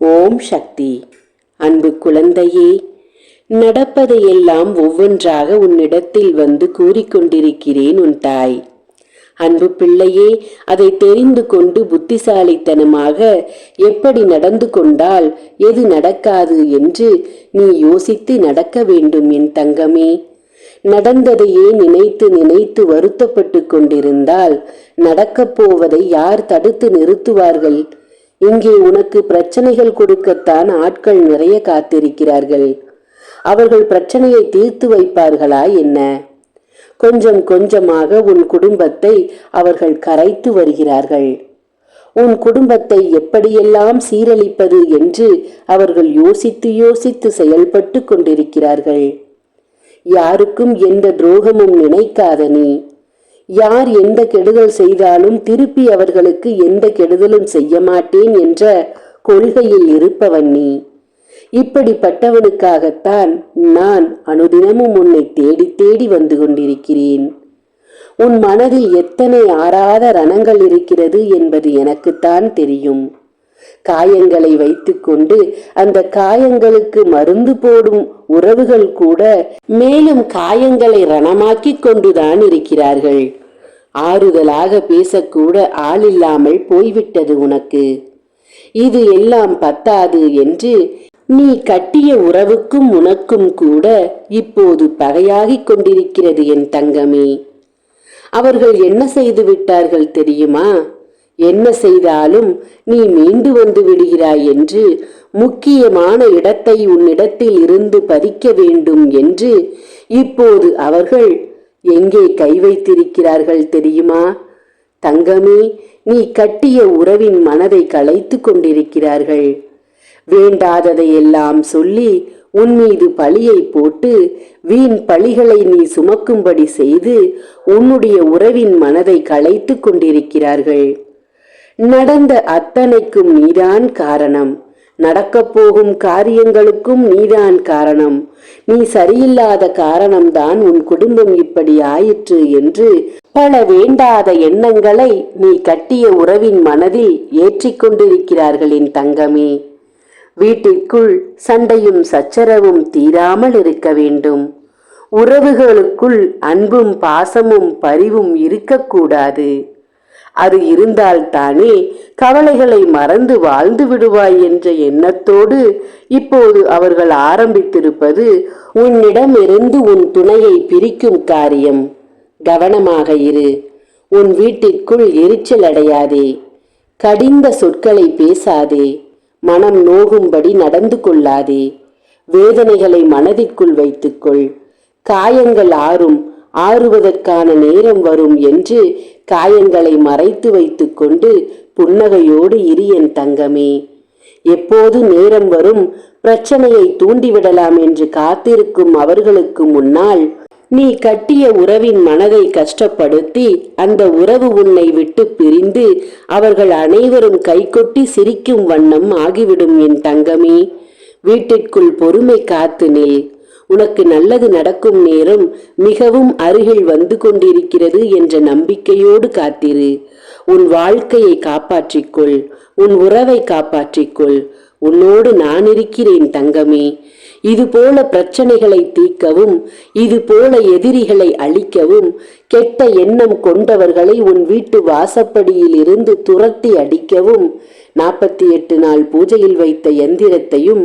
ஓம் சக்தி. அன்பு குழந்தையே நடப்பதையெல்லாம் ஒவ்வொன்றாக உன்னிடத்தில் வந்து கூறிக்கொண்டிருக்கிறேன் உன் தாய். அன்பு பிள்ளையே அதை தெரிந்து கொண்டு புத்திசாலித்தனமாக எப்படி நடந்து கொண்டால் எது நடக்காது என்று நீ யோசித்து நடக்க வேண்டும் என் தங்கமே. நடந்ததையே நினைத்து நினைத்து வருத்தப்பட்டு கொண்டிருந்தால் நடக்கப் போவதை யார் தடுத்து நிறுத்துவார்கள்? இங்கே உனக்கு பிரச்சனைகள் கொடுக்கத்தான் ஆட்கள் நிறைய காத்திருக்கிறார்கள். அவர்கள் பிரச்சனையை தீர்த்து வைப்பார்களா என்ன? கொஞ்சம் கொஞ்சமாக உன் குடும்பத்தை அவர்கள் கரைத்து வருகிறார்கள். உன் குடும்பத்தை எப்படியெல்லாம் சீரழிப்பது என்று அவர்கள் யோசித்து யோசித்து செயல்பட்டு கொண்டிருக்கிறார்கள். யாருக்கும் எந்த துரோகமும் நினைக்காத நீ. யார் எந்த கெடுதல் செய்தாலும் திருப்பி அவர்களுக்கு எந்த கெடுதலும் செய்ய மாட்டேன் என்ற கொள்கையில் இருப்பவன் நீ. இப்படிப்பட்டவனுக்காகத்தான் நான் அனுதினமும் உன்னை தேடி தேடி வந்து கொண்டிருக்கிறேன். உன் மனதில் எத்தனை ஆறாத ரணங்கள் இருக்கிறது என்பது எனக்குத்தான் தெரியும். காயங்களை வைத்துக்கொண்டு அந்த காயங்களுக்கு மருந்து போடும் உறவுகள் கூட மேலும் காயங்களை ரணமாக்கிக் கொண்டுதான் இருக்கிறார்கள். ஆறுதலாக பேசக்கூட ஆள் இல்லாமல் போய்விட்டது உனக்கு. இது எல்லாம் பத்தாது என்று நீ கட்டிய உறவுக்கும் உனக்கும் கூட இப்போது பகையாகிக் கொண்டிருக்கிறது என் தங்கமே. அவர்கள் என்ன செய்து விட்டார்கள் தெரியுமா? என்ன செய்தாலும் நீ மீண்டு வந்து விடுகிறாய் என்று முக்கியமான இடத்தை உன்னிடத்தில் இருந்து பதிக்க வேண்டும் என்று இப்போது அவர்கள் எங்கே கை வைத்திருக்கிறார்கள் தெரியுமா? தங்கமே நீ கட்டிய உறவின் மனதை களைத்து கொண்டிருக்கிறார்கள். வேண்டாததையெல்லாம் சொல்லி உன் மீது பழியை போட்டு வீண் பழிகளை நீ சுமக்கும்படி செய்து உன்னுடைய உறவின் மனதை களைத்து கொண்டிருக்கிறார்கள். நடந்த அத்தனைக்கும் நீதான் காரணம். நடக்கப் போகும் காரியங்களுக்கும் நீதான் காரணம். நீ சரியில்லாத காரணம்தான் உன் குடும்பம் இப்படி ஆயிற்று என்று பல வேண்டாத எண்ணங்களை நீ கட்டிய உறவின் மனதில் ஏற்றிக்கொண்டிருக்கிறார்களின் தங்கமே. வீட்டிற்குள் சண்டையும் சச்சரவும் தீராமல் இருக்க வேண்டும். உறவுகளுக்குள் அன்பும் பாசமும் பரிவும் இருக்கக்கூடாது. அது இருந்தால்தானே கவலைகளை மறந்து வாழ்ந்து விடுவாய் என்ற எண்ணத்தோடு இப்போது அவர்கள் ஆரம்பித்திருப்பது உன்னிடமிருந்து உன் துணையை பிரிக்கும் காரியம். கவனமாக இரு. உன் வீட்டிற்குள் எரிச்சல் அடையாதே. கடிந்த சொற்களை பேசாதே. மனம் நோகும்படி நடந்து கொள்ளாதே. வேதனைகளை மனதிற்குள் வைத்துக்கொள். காயங்கள் ஆறும் ஆறுவதற்கான நேரம் வரும் என்று காயங்களை மறைத்து வைத்துக்கொண்டு புன்னகையோடு இரு என் தங்கமே. எப்போது நேரம் வரும் பிரச்சனையை தூண்டிவிடலாம் என்று காத்திருக்கும் அவர்களுக்கு முன்னால் நீ கட்டிய உறவின் மனதை கஷ்டப்படுத்தி அந்த உறவு உன்னை விட்டு பிரிந்து அவர்கள் அனைவரும் கைகொட்டி சிரிக்கும் வண்ணம் ஆகிவிடும் என் தங்கமே. வீட்டிற்குள் பொறுமை காத்து நில். உனக்கு நல்லது நடக்கும் நேரம் மிகவும் அருகில் வந்து கொண்டிருக்கிறது என்ற நம்பிக்கையோடு காத்திரு. உன் வாழ்க்கையை காப்பாற்றிக்கொள். உன் உறவை காப்பாற்றிக்கொள். உன்னோடு நான் இருக்கிறேன் தங்கமே. இது போல பிரச்சனைகளை தீர்க்கவும் இது போல எதிரிகளை அழிக்கவும் கெட்ட எண்ணம் கொண்டவர்களை உன் வீட்டு வாசப்படியில் இருந்து துரத்தி அடிக்கவும் நாற்பத்தி எட்டு நாள் பூஜையில் வைத்த எந்திரத்தையும்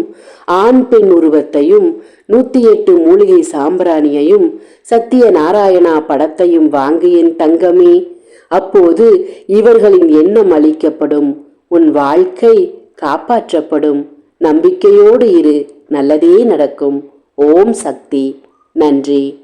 ஆண் பெண் உருவத்தையும் நூத்தி எட்டு மூலிகை சாம்பிராணியையும் சத்திய நாராயணா படத்தையும் வாங்கியின் தங்கமே. அப்போது இவர்களின் எண்ணம் அளிக்கப்படும். உன் வாழ்க்கை காப்பாற்றப்படும். நம்பிக்கையோடு இரு. நல்லதே நடக்கும். ஓம் சக்தி. நன்றி.